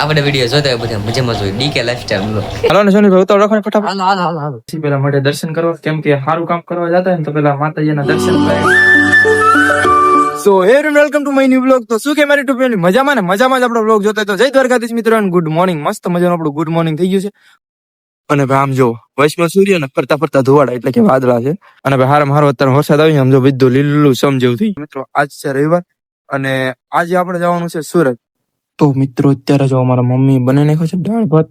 આપણે વીડિયો જોતા હોય બધા મજામાં જોઈએ ડીકે લાઈફસ્ટાઈલ બ્લોગ હાલો ને સોની ભાઈ ઉતાવળ રાખો ને ફટાફટ. પછી પેલા માટે દર્શન કરવા કેમ કે સારું કામ કરવા જતા હોય ને તો પેલા માતાજીના દર્શન કરે સો હે welcome to my new blog તો શું કે મારી ટુ ફેમિલી મજામાં ને? મજામાં જ આપણો બ્લોગ જોતા તો જય દ્વારકાધીશ મિત્રો ગુડ મોર્નિંગ મસ્ત મજાનું આપણું ગુડ મોર્નિંગ થઈ ગયું છે. અને ભાઈ આમ જો વૈષ્ણવ સૂર્ય ને ફરતા ફરતા ધુવાડા એટલે કે વાદળા છે. અને ભાઈ હારામાં મારો અત્યારે વરસાદ આવી આમ જો બધું લીલું સમ જેવું થઈ મિત્રો આજ છે રવિવાર અને આજે આપણે જવાનું છે સુરત. તો મિત્રો અત્યારે જો અમારા મમ્મી બને નાખ્યો છે દાળ ભાત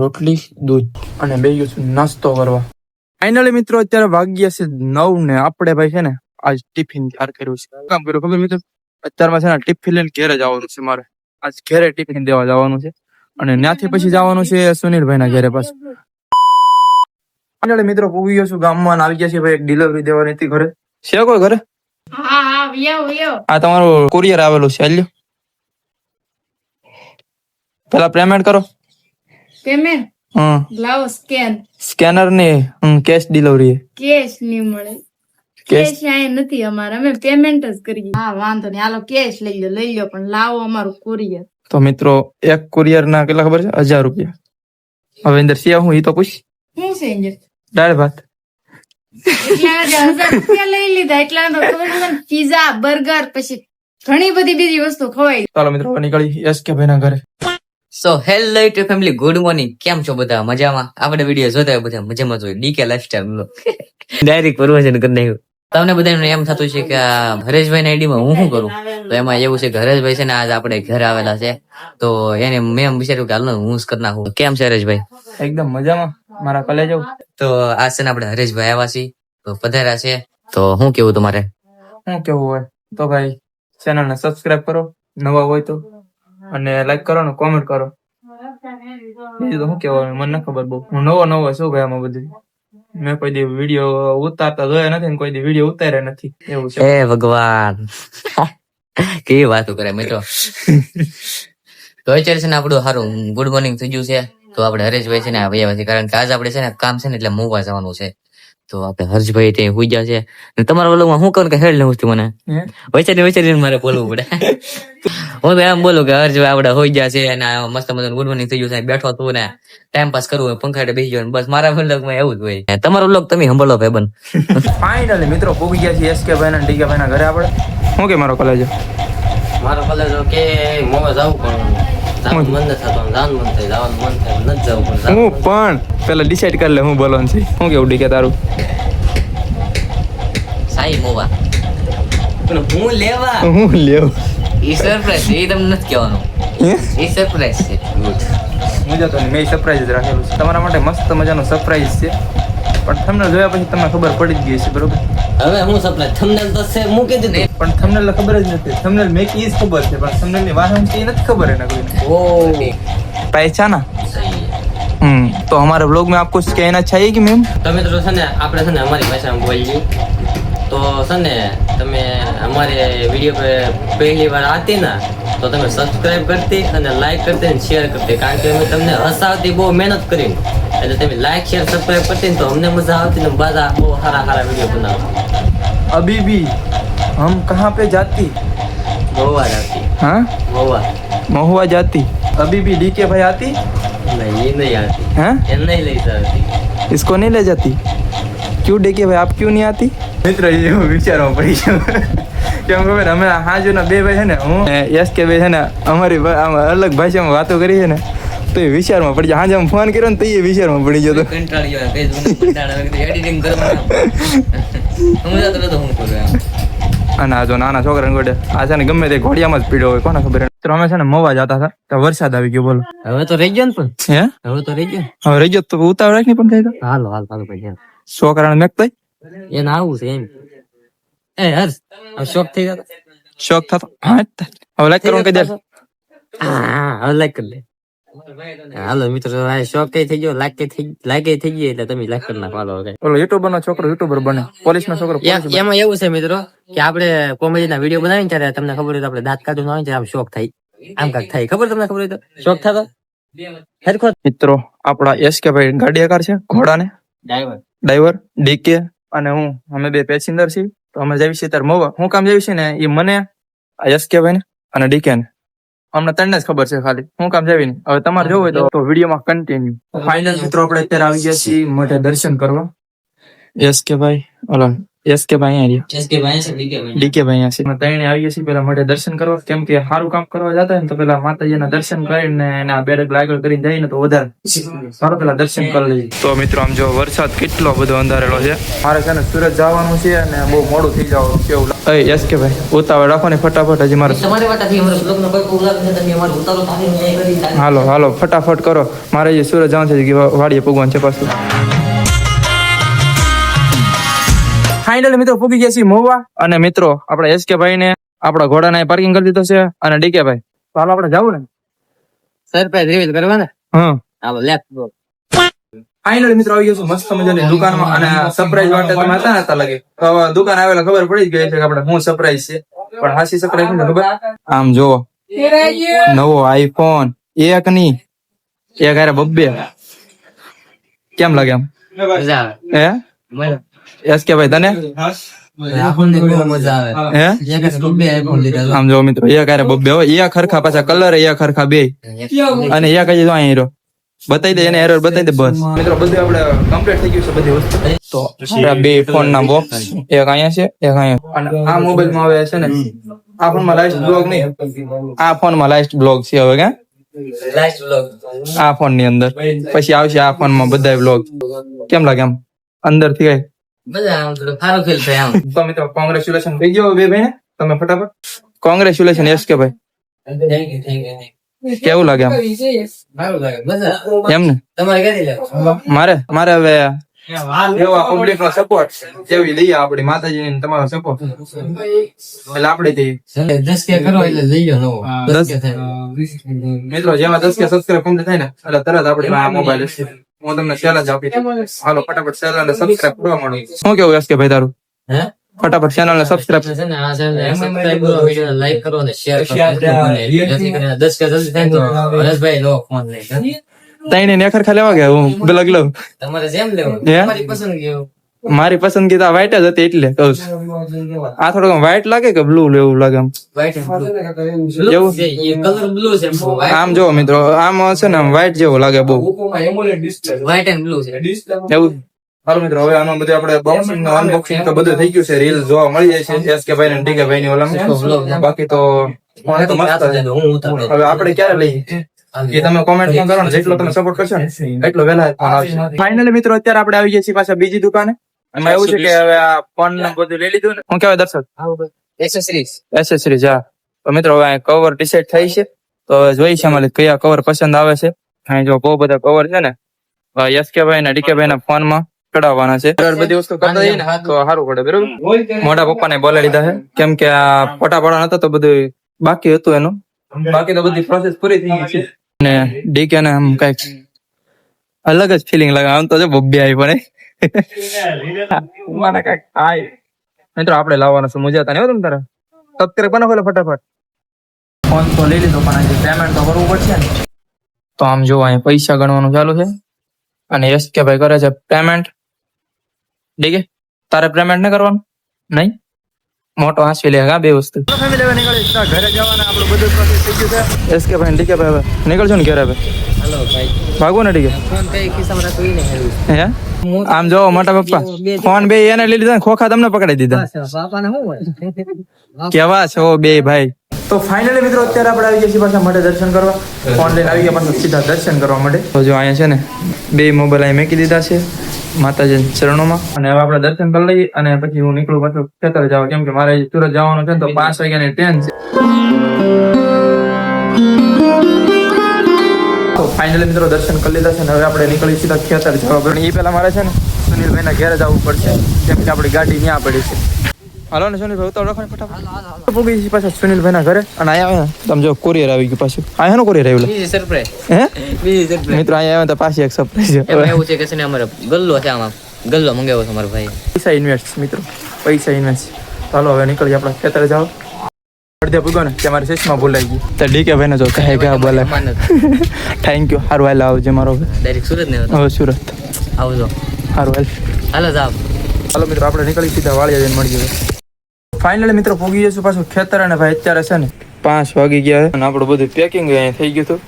રોટલી દૂધ અને બે ગયું છું નાસ્તો કરવા. ફાઇનલી મિત્રો અત્યારે વાગ્યા છે નવ ને આપણે ભાઈ છે ને આજ ટિફિન તૈયાર કર્યું છે. કામ કર્યું ખબર મિત્રો? અત્યારમાં છે ને ટિફિન લઈને ઘેરે જવાનું છે મારે. આજ ઘેરે ટિફિન દેવા જવાનું છે. અને ત્યાંથી પછી જવાનું છે સુનિલભાઈ ના ઘેરે પાછું. ફાઇનલી મિત્રો પૂગી ગયો છું ગામમાં આવી ગયા છે ભાઈ એક ડિલિવરી દેવાની હતી ઘરે. છે કોઈ ઘરે? હા હા આ તમારું કુરિયર આવેલું છે હાલ્યો. પેલા પેમેન્ટ કરો. પેમેન્ટ હમ. લાવો સ્કેન. સ્કેનર ને કેશ ડિલિવરી. કેશ નહીં મળે. કેશ? કેશ નથી અમારે. અમે પેમેન્ટ જ કરીએ. હા વાંધો નહીં. હાલો કેશ લઈ લો લઈ લો પણ લાવો અમારું કુરિયર તો મિત્રો એક કુરિયર ના કેટલા ખબર છે? હજાર રૂપિયા. હવે અંદર સિયા હું એ તો પૂછ. હું છે ઇન્જર દાળ ભાત. લઈ લીધા? એટલા તો ખબર છે ને પીઝા બર્ગર પછી ઘણી બધી બીજી વસ્તુ ખવાય. ચાલો મિત્રો નીકળી. એસ કે ભાઈ ના ઘરે. So hello to family good morning કેમ છો બધા? મજામાં? આપણે વીડિયો જોતા હોય બધા મજામાં જોઈએ ડીકે લાઈફસ્ટાઈલ ડાયરેક્ટ પરવર્જન કરી નાખ્યું. તમને બધાને એમ થતું છે કે હરેશભાઈ ના આઈડીમાં હું શું કરું? તો એમાં એવું છે કે હરેશભાઈ છે ને આજ આપણે ઘરે આવેલા છે. તો એને મેં એમ વિચાર્યું કે હાલ હું કરી નાખું. કેમ છે હરેશભાઈ? એકદમ મજામાં. મારા કોલેજ તો આ છે ને આપણે હરેશભાઈ આવ્યા છીએ. તો પધાર્યા છે. તો શું કેવું તમારે? શું કેવું હોય? તો ભાઈ ચેનલ ને સબસ્ક્રાઇબ કરો. નવા હોય તો અને લાઈક કરો ને કોમેન્ટ કરો. બીજું તો શું કેવાનું મને ખબર બહુ. હું નવો નવો છું ભાઈ આમાં બધું. મેં કોઈ દી વીડિયો ઉતારતા જોયા નથી કોઈ દી વીડિયો ઉતાર્યા નથી. એવું છે. હે ભગવાન. કેવી વાતો કરે મિત્રો. તો અત્યારે છે ને આપણું સારું ગુડ મોર્નિંગ થઈ ગયું છે. તો આપણે હરેશભાઈ છે ને ભાઈ કારણ કે આજ આપણે છે ને કામ છે ને એટલે મૂવા જવાનું છે. તો આપણે હર્ષભાઈ ત્યાં હુઈ ગયા છે. અને તમારા વલોમાં હું કહું કે હેડ લઉં છું મને? વૈચારી વૈચારી વૈચારીને મારે બોલવું પડે. હું તો એમ બોલું કે હર્ષભાઈ આપણે હોઈ ગયા છે અને મસ્ત મજાનું ગુડ મોર્નિંગ થઈ ગયું છે. બેઠો તું ને ટાઈમ પાસ કરવું હોય પંખા બેસી ગયો બસ મારા વલોગમાં એવું જ હોય. તમારો લોક તમે સંભાળો ભાઈ બન ફાઇનલી મિત્રો પૂગી ગયા છે એસ કે ભાઈ ના ડીકે ભાઈ ના ઘરે આપણે. શું કે મારો કલેજ મારો કોલેજ કે મોવા જવું પણ જવાનું મન નથી થતું જવાનું મન થાય જવાનું મન થાય નથી જવું પણ હું પણ પેલા ડિસાઈડ કરી લે હું બોલવાનું છે. શું કેવું ડી કે તારું? સાઈ મોવા. પણ હું લેવા? હું લેવ. એ સરપ્રાઈઝ એ તમને નથી કહેવાનું. એ સરપ્રાઈઝ છે. મજા તો મેં સરપ્રાઈઝ જ રાખેલું છે. તમારા માટે મસ્ત મજાનો સરપ્રાઈઝ છે. પણ તમને જોયા પછી તમને ખબર પડી જ ગઈ છે બરોબર? હવે હું સપ્લાય થંબનેલ તો છે મૂકી દીધું પણ થંબનેલ ખબર જ નથી થંબનેલ મેં ઈ જ ખબર છે પણ થંબનેલ ની વાત શું છે એ નથી ખબર એના કોઈને ઓ पहचाना સહી हम्म तो हमारे ब्लॉग में आपको कहना चाहिए कि मैम તો મિત્રો છે ને આપણે છે ને અમારી ભાષામાં બોલીએ તો છે ને તમે અમારે વિડીયો पे પહેલી વાર આતી ને તો તમે સબસ્ક્રાઇબ કરતી અને લાઈક કરતી અને શેર કરતી કારણ કે અમે તમને હસાવતી બહુ મહેનત કરી એટલે તમે લાઈક શેર સબસ્ક્રાઇબ કરતી ને તો અમને મજા આવતી ને બધા બહુ સારા સારા વિડીયો બનાવતા अभी भी हम कहाँ पे जाती ગોવા આવતી हाँ ગોવા महुआ जाती अभी भी डी के भाई आती નહીં એ નહીં આવતી हैं એ નહીં લઈ જતી इसको नहीं ले जाती क्यों डी के भाई आप क्यों नहीं आती મિત્ર એવું વિચારવા પડી ગયું કેમ ખબર અમે હાજુ ના બે ભાઈ છે ને હું યસ કે ભાઈ છે ને અમારી અલગ ભાષામાં વાતો કરી છે ને તો એ વિચારમાં પડી જાય. હાજે ફોન કર્યો ને તો એ વિચારમાં પડી જતો અને આ જો નાના છોકરા ગોડે આ છે ને ગમે તે ઘોડિયામાં જ પીડો હોય કોને ખબર? તો અમે છે ને મોવા જતા હતા તો વરસાદ આવી ગયો બોલો. હવે તો રહી ગયો ને પણ. હે? હવે તો રહી ગયો. હવે રહી ગયો તો ઉતાવળ રાખની પણ કઈ તો. હાલો હાલ હાલો ભાઈ છોકરાને મેકતા એને આવું છે એમ. એ હર્ષ શોખ થઈ ગયો શોખ થતો. હવે લાઈક કરવાનું કહી દે હા હવે લાઈક કરી લે. હાલો મિત્રો આ શોખ કઈ થઈ ગયો? કઈ થઈ લાગે થઈ ગઈ એટલે તમે લાઈક કરી નાખો. હાલો હવે ઓલો યુટ્યુબર નો છોકરો યુટ્યુબર બને. પોલીસ નો છોકરો એમ- એમાં એવું છે મિત્રો કે આપણે કોમેડી ના વીડિયો બનાવીને ત્યારે તમને ખબર હોય તો આપણે દાંત કાઢું ના હોય ત્યારે આમ શોખ થાય. આમ કાંઈક થાય. ખબર તમને ખબર હોય તો? શોખ થતો? હેરખો. મિત્રો આપડા એસ કે ભાઈ ગાડીકાર છે ઘોડાને. ડ્રાઈવર ડ્રાઈવર ડીકે અને હું અમે બે પેસેન્જર છીએ તો અમે જઈએ છીએ ત્યારે મોવા. હું કામ જઈએ છીએ ને એ મને યશ કે ભાઈ ને અને ડીકે ને અમને તને જ ખબર છે ખાલી. હું કામ જાવી નહીં હવે તમારે જોવું હોય તો વિડીયોમાં કન્ટિન્યુ ફાઇનલ મિત્રો આપણે અત્યારે આવી ગયા છીએ મોઢે દર્શન કરવા. યશ કે ભાઈ ઓલો એસ કે ભાઈ અહીંયા એસકે ભાઈ છે ડીકે ભાઈ ડીકે ભાઈ અહીંયા છે. ત્રણે આવી ગયા છીએ પેલા મોઢે દર્શન કરવા. કેમ કે સારું કામ કરવા જતા ને તો પેલા માતાજીના દર્શન કરીને એના બે ડગલા આગળ કરીને જઈને તો વધારે. સારું પેલા દર્શન કરી લઈએ. તો મિત્રો આમ જો વરસાદ કેટલો બધો અંધારેલો છે. મારે છે ને સુરત જવાનું છે અને બહુ મોડું થઈ જવાનું કેવું લાગે. એસકે ભાઈ. ઉતાવળ રાખો ને ફટાફટ હજી મારે. તમારી વાટાથી બ્લોગ નો કોઈ પ્રોબ્લેમ છે તમે અમારો ઉતારો તારી હાલો હાલો ફટાફટ કરો. મારે જે સુરત જવાનું છે કે વાડીએ ભગવાન છે પાછું. ફાઇનલી મિત્રો પૂકી ગયા છીએ મોવા. અને મિત્રો આપણે એસકે ભાઈ ને આપણા ઘોડાને પાર્કિંગ કરી દીધો છે. અને ડીકે ભાઈ તો આપડે આપણે જવું ને? સરપ્રાઈઝ રિવીલ કરવા ને? હા હાલો લેફ્ટ ફાઇનલી મિત્રો આવી ગયો છું મસ્ત મજાની દુકાનમાં. અને સરપ્રાઈઝ માટે તમે હતા હતા લાગે? તો દુકાન આવેલા ખબર પડી જ ગઈ છે કે આપણે હું સરપ્રાઈઝ છે. પણ હાસી સરપ્રાઈઝ ને ખબર? આમ જો નવો આઈફોન એક ની એક હારે બબ્બે. કેમ લાગે આમ? હે? એસ કે ભાઈ તને? આમ જો મિત્રો બબ્બે ખરખા પાછા કલર ખરખા બે. અને અહીં હીરો બતાવી દે એને એરર બતાવી દે બસ. મિત્રો બધું આપણે કમ્પ્લીટ થઈ ગયું છે બધી વસ્તુ. તો આપણા બે ફોન ના બોક્સ એક અહીંયા છે એક અહીંયા. અને આ મોબાઈલમાં હવે છે ને આ ફોનમાં લાસ્ટ બ્લોગ નહીં. આ ફોનમાં લાસ્ટ બ્લોગ છે હવે કે આ ફોનની અંદર. પછી આવશે આ ફોનમાં બધા બ્લોગ કેમ લાગે આમ? અંદરથી કઈ? મજા આમ સારું ફીલ થાય આમ. તો મિત્રો કોંગ્રેચ્યુલેશન થઈ ગયો બે ભાઈ તમે ફટાફટ. કોંગ્રેચ્યુલેશન કે ભાઈ? થેન્ક યુ થેન્ક યુ કેવું લાગે એમ ને? મારે? મારે હવે એવા પબ્લિક નો સપોર્ટ જેવી લઈએ આપડી માતાજી તમારો સપોર્ટ એટલે આપડે દસ કે કરો એટલે લઈ મિત્રો જેમાં દસ કે સબસ્ક્રાઈબ કમ્પ્લીટ થાય ને એટલે તરત આપડે મોબાઈલ હું તમને ચેલેન્જ આપી દઉં. હાલો ફટાફટ ચેનલ ને સબસ્ક્રાઇબ કરવા માંડું શું કેવું એસ કે ભાઈ તારું? હે? ફટાફટ ચેનલ ને સબસ્ક્રાઇબ છે ને આ ચેનલ ને subscribe કરો વિડિયો લાઈક કરો અને શેર કરો. અને જેથી કરીને 10 કે જલ્દી થાય ને તો હરેશભાઈ નો ફોન લઈ તઈને નેખર ખા લેવા ગયા હું બ્લગ લઉં. તમારે જેમ લેવો તમારી પસંદગી એવું. મારી પસંદગી તો વ્હાઈટ જ હતી એટલે કહું છું. આ થોડું વ્હાઈટ લાગે કે બ્લુ લેવું લાગે આમ. એવું? આમ જો મિત્રો આમ છે ને વ્હાઈટ જેવું લાગે બહુ. વ્હાઈટ એન્ડ બ્લુ છે. એવું? હાલો મિત્રો હવે આમાં બધું આપણે બોક્સિંગનું અનબોક્સિંગ તો બધું થઈ ગયું છે રીલ જોવા મળી જાય છે એસ કે ભાઈ ને ડીકે ભાઈ ની ઓલા બાકી તો. હવે આપણે ક્યારે લઈએ? એ તમે કોમેન્ટ કરો ને? જેટલો તમે સપોર્ટ કરશો ને એટલો વહેલા ફાઇનલી મિત્રો અત્યારે આપણે આવી ગયા છીએ પાછા બીજી દુકાને. એમાં એવું છે કે હવે આ ફોન બધું લઈ લીધું ને? હું કહેવાય દર્શક? Accessories. એસેસરીઝ હા. તો મિત્રો હવે કવર ડિસાઈડ થઈ છે. તો જોઈ છે અમારે કયા કવર પસંદ આવે છે. અહીં જો બહુ બધા કવર છે ને યસ કે ભાઈ ને ડીકે ભાઈ ના ફોનમાં ચડાવવાના છે. બધી વસ્તુ કરતા જઈએ ને? તો સારું પડે બરોબર? મોટા પપ્પા ને બોલાવી લીધા છે. કેમ કે આ ફોટા પાડવા નતા તો બધું બાકી હતું એનું. બાકી તો બધી પ્રોસેસ પૂરી થઈ ગઈ છે. ને ડીકે ને આમ કંઈક અલગ જ ફિલિંગ લાગે. આમ તો જો બબ્બે આવી પણ મને કંઈક થાય મિત્રો આપણે લાવવાના છે મજા નહીં હો તમ તારે? સબસ્ક્રાઇબ બનાવો એટલે ફટાફટ. ફોન તો લઈ લીધો પણ આજે પેમેન્ટ તો કરવું પડશે ને. તો આમ જો અહીં પૈસા ગણવાનું ચાલુ છે. અને યશ કે ભાઈ કરે છે પેમેન્ટ ઠીક તારે પેમેન્ટ ન કરવાનું? નહીં? મોટો હાંસવી લે હા બે વસ્તુ. ઘરે જવાના આપણું બધું થઈ ગયું છે. યશ કે ભાઈ ઠીક ભાઈ હવે નીકળજો ને ઘરે ભાઈ. ભાગવો ને ઠીક ફોન કઈ ખિસ્સામાં રાખવું ઈ નહીં હારું. છે હે આમ જો મોટા પપ્પા. ફોન બે એને લઈ લીધા ખોખા તમને પકડાઈ દીધા. કેવા છો બે ભાઈ? તો ફાઇનલી મિત્રો અત્યારે આપણે આવી ગયા છીએ પાછા માટે દર્શન કરવા. ફોન લઈને આવી ગયા પાછા સીધા દર્શન કરવા માટે તો જો અહીંયા છે ને બે મોબાઈલ અહીં મેકી દીધા છે માતાજી ચરણોમાં. અને હવે આપણે દર્શન કરી લઈએ અને પછી હું નીકળું પાછું ખેતર જવા. કેમ કે મારે સુરત જવાનું છે ને તો પાંચ વાગ્યાની ટ્રેન છે. ફાઇનલી મિત્રો દર્શન કરી લીધા છે ને હવે આપણે નીકળી સીધા ખેતર જવા. પણ એ પહેલાં મારે છે ને સુનિલભાઈના ઘેરે જવું પડશે કેમ કે આપણી ગાડી ત્યાં પડી છે. હાલો ને સુનિલભાઈ ઉતાર રાખો ને ફટાફટ. પૂગી છે પાછા સુનિલભાઈના ઘરે. અને અહીંયા આવ્યા. તમે જો કોરિયર આવી ગયું પાછું. આ હેનો કોરિયર આવ્યું બીજી સરપ્રાઈઝ હે? બીજી સરપ્રાઈઝ મિત્રો અહીંયા આવ્યા તો પાછી એક સરપ્રાઈઝ છે. એવું છે કે છે ને અમારે ગલ્લો છે આમાં. ગલ્લો મંગાવ્યો છે અમારો ભાઈ પૈસા ઇન્વેસ્ટ મિત્રો. પૈસા ઇન્વેસ્ટ ચાલો હવે નીકળી આપણા ખેતરે જાઓ અડધે પૂગો ને કે મારી ચશ્મા ભૂલાઈ ગઈ. તો ડીકે ભાઈ ને જો કહે કે બોલે. થેન્ક યુ હારું હાલ આવજે મારો ડાયરેક્ટ સુરત ને હવે સુરત. આવજો. હારું હાલ. હાલો સાહેબ ચાલો મિત્રો આપણે નીકળી સીધા વાળિયા જઈને મળી જઈએ ફાઇનલી મિત્રો પૂગી જઈશું પાછું ખેતર અને ભાઈ અત્યારે છે ને પાંચ વાગી ગયા અને આપણું બધું પેકિંગ અહીંયા થઈ ગયું હતું.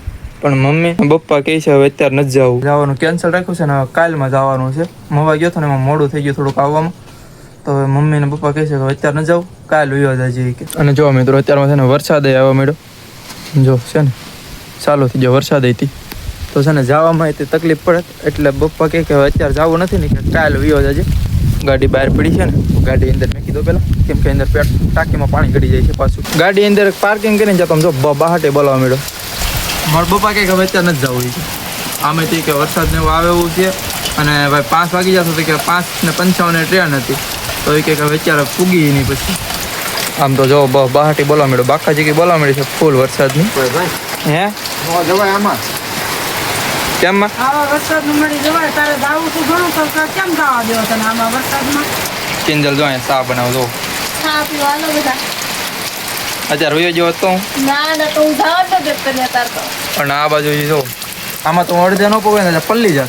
પણ મમ્મી પપ્પા કહે છે હવે અત્યારે નથી જવું. જવાનું કેન્સલ રાખ્યું છે ને કાલમાં જવાનું છે. મવા ગયો હતો ને એમાં મોડું થઈ ગયું થોડુંક આવવામાં. તો હવે મમ્મી ને પપ્પા કહે છે કે અત્યારે ન જાવ કાલ ઉયો જાય કે. અને જો મિત્રો અત્યારમાં છે ને વરસાદ આવવા માંડ્યો જો છે ને ચાલુ થઈ ગયો વરસાદ હતી તો છે ને જવામાં તે તકલીફ પડે. એટલે પપ્પા કહે કે અત્યારે જવું નથી ને કે કાલ ઉયો જાજે ગાડી બહાર પડી છે ને ગાડી અંદર મેં કીધું પેલા. કેમ કે અંદર પેટ ટાંકીમાં પાણી ગળી જાય છે પાછું. ગાડી અંદર પાર્કિંગ કરીને જતો જો બહાટે બોલાવા મળ્યો. મારા પપ્પા કહે કે અત્યારે નથી જવું આમે તે કે વરસાદ ને એવું આવે એવું છે. અને ભાઈ પાંચ વાગી જશે તો કે પાંચ ને પંચાવન ટ્રેન હતી. તો એ કે હવે અત્યારે પૂગી નહીં પછી. આમ તો જો બ- બહાટી બોલાવ મળ્યો. બાકાજી કે બોલાવા માંડી છે ફૂલ વરસાદની. હે? જવાય આમાં. કેમ માં આવા વરસાદનું મળી જવાય તારે જાવું તું ઘણું તો ક- કેમ જવા દેવો તને આમાં વરસાદમાં? કિંજલ જો અહીંયા સા બનાવ જો. અત્યારે વયો જેવો તો હું. ના ના તો હું જવા જ નથી કર્યા તાર તો. પણ આ બાજુ જો. આમાં તો અડધે ન પકડે પલ્લી જાય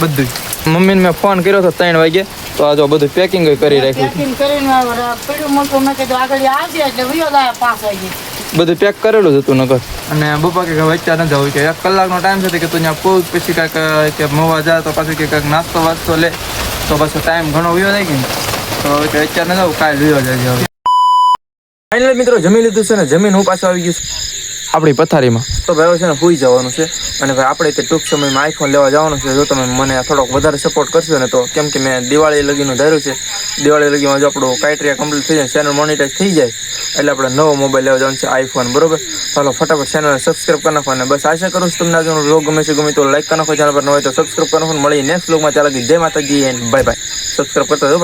બધું મમ્મીને મેં ફોન કર્યો હતો ત્રણ વાગે તો આ જો બધું પેકિંગ કરી રાખ્યું પેકિંગ કરીને આ પડ્યું મોટું મેં કીધું આગળ આવજે એટલે વિયો જાય પાંચ વાગે બધું પેક કરેલું જ હતું નગર અને બપા કે વચ્ચે ન જવું કે એક કલાકનો ટાઈમ છે કે તું ત્યાં પહોંચ પછી કાંઈક કે મોવા જા તો પાછું કે કાંઈક નાસ્તો વાસ્તો લે. તો પાછો ટાઈમ ઘણો વિયો થાય કે ને તો અત્યારે ન જવું કાલે વિયો જાય હવે. ફાઇનલ મિત્રો જમી લીધું છે ને જમીન હું પાછો આવી ગયું છું. આપણી પથારીમાં. તો ભાઈ છે ને સુઈ જવાનું છે. અને ભાઈ આપણે તે ટૂંક સમયમાં આઈફોન લેવા જવાનું છે. જો તમે મને થોડોક વધારે સપોર્ટ કરશો ને તો કેમ કે મેં દિવાળી લગીનું ધાર્યું છે. દિવાળી લગીમાં જો આપણું ક્રાઇટેરિયા કમ્પ્લીટ થઈ જાય ચેનલ મોનિટાઈઝ થઈ જાય, એટલે આપણે નવો મોબાઈલ લેવા જવાનું છે આઈફોન, બરોબર? ચાલો ફટાફટ ચેનલને સબસ્ક્રાઈબ કરી નાખો અને બસ આશા કરું છું તમને આજનો વ્લોગ ગમે છે ગમે તો લાઈક કરી નાખો. ચેનલ પર ન હોય તો સબસ્ક્રાઈબ કરી નાખો મળી નેક્સ્ટ વ્લોગમાં ચાલો જય માતાજી એન્ડ બાય બાય સબસ્ક્રાઈબ કરતા જો